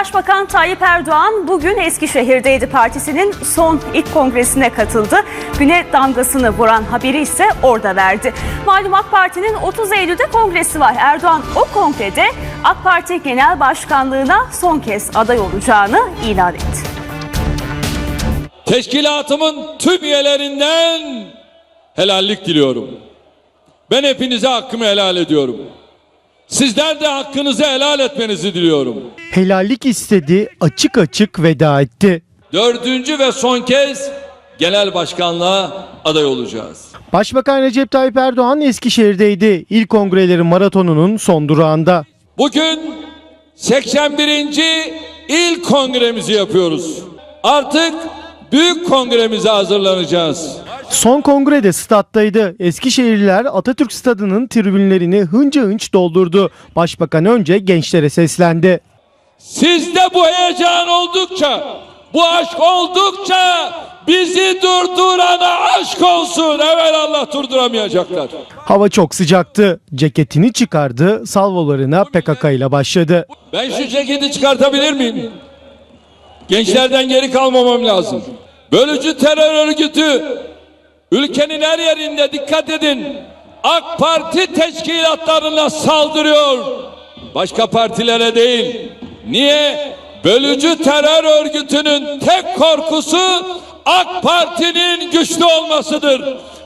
Başbakan Tayyip Erdoğan bugün Eskişehir'deydi. Partisinin son ilk kongresine katıldı. Güne damgasını vuran haberi ise orada verdi. Malum AK Parti'nin 30 Eylül'de kongresi var. Erdoğan o kongrede AK Parti Genel Başkanlığına son kez aday olacağını ilan etti. Teşkilatımın tüm üyelerinden helallik diliyorum. Ben hepinize hakkımı helal ediyorum. Sizler de hakkınızı helal etmenizi diliyorum. Helallik istedi, açık açık veda etti. Dördüncü ve son kez genel başkanlığa aday olacağız. Başbakan Recep Tayyip Erdoğan Eskişehir'deydi. İlk kongrelerin maratonunun son durağında. Bugün 81. ilk kongremizi yapıyoruz. Artık büyük kongremize hazırlanacağız. Son kongrede stat'taydı. Eskişehirliler Atatürk Stadı'nın tribünlerini hınca hınç doldurdu. Başbakan önce gençlere seslendi. Sizde bu heyecan oldukça, bu aşk oldukça bizi durdurana aşk olsun. Evet Allah durduramayacaklar. Hava çok sıcaktı. Ceketini çıkardı, salvolarına PKK ile başladı. Ben şu ceketi çıkartabilir miyim? Gençlerden geri kalmamam lazım. Bölücü terör örgütü ülkenin her yerinde dikkat edin. AK Parti teşkilatlarına saldırıyor. Başka partilere değil. Niye? Bölücü terör örgütünün tek korkusu AK Parti'nin güçlü olmasıdır.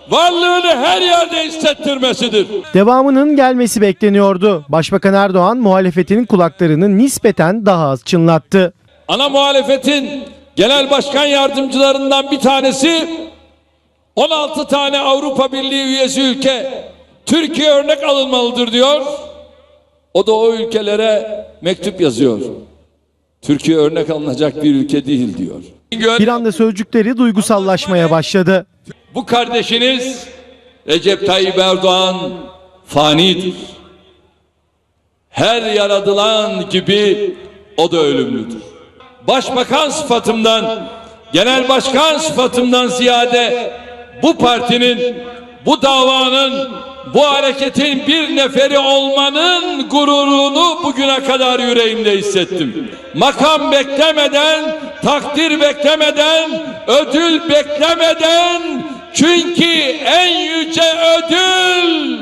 Varlığını her yerde hissettirmesidir. Devamının gelmesi bekleniyordu. Başbakan Erdoğan muhalefetin kulaklarını nispeten daha az çınlattı. Ana muhalefetin genel başkan yardımcılarından bir tanesi 16 tane Avrupa Birliği üyesi ülke Türkiye örnek alınmalıdır diyor. O da o ülkelere mektup yazıyor. Türkiye örnek alınacak bir ülke değil diyor. Bir anda sözcükleri duygusallaşmaya başladı. Bu kardeşiniz Recep Tayyip Erdoğan fanidir. Her yaratılan gibi o da ölümlüdür. Başbakan sıfatımdan, genel başkan sıfatımdan ziyade bu partinin, bu davanın, bu hareketin bir neferi olmanın gururunu bugüne kadar yüreğimde hissettim. Makam beklemeden, takdir beklemeden, ödül beklemeden çünkü en yüce ödül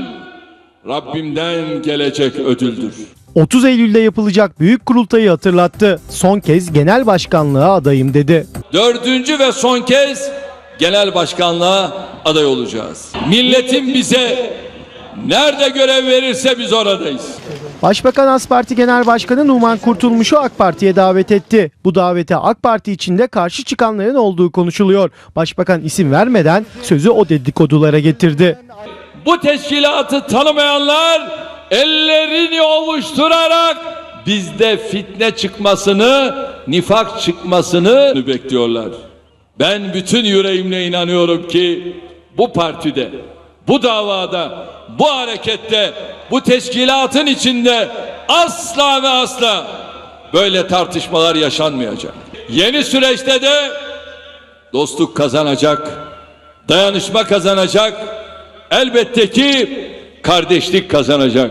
Rabbimden gelecek ödüldür. 30 Eylül'de yapılacak büyük kurultayı hatırlattı. Son kez genel başkanlığa adayım dedi. Dördüncü ve son kez genel başkanlığa aday olacağız. Milletin bize nerede görev verirse biz oradayız. Başbakan AS Parti Genel Başkanı Numan Kurtulmuş'u AK Parti'ye davet etti. Bu davete AK Parti içinde karşı çıkanların olduğu konuşuluyor. Başbakan isim vermeden sözü o dedikodulara getirdi. Bu teşkilatı tanımayanlar ellerini ovuşturarak bizde fitne çıkmasını, nifak çıkmasını bekliyorlar. Ben bütün yüreğimle inanıyorum ki bu partide, bu davada, bu harekette, bu teşkilatın içinde asla ve asla böyle tartışmalar yaşanmayacak. Yeni süreçte de dostluk kazanacak, dayanışma kazanacak, elbette ki kardeşlik kazanacak.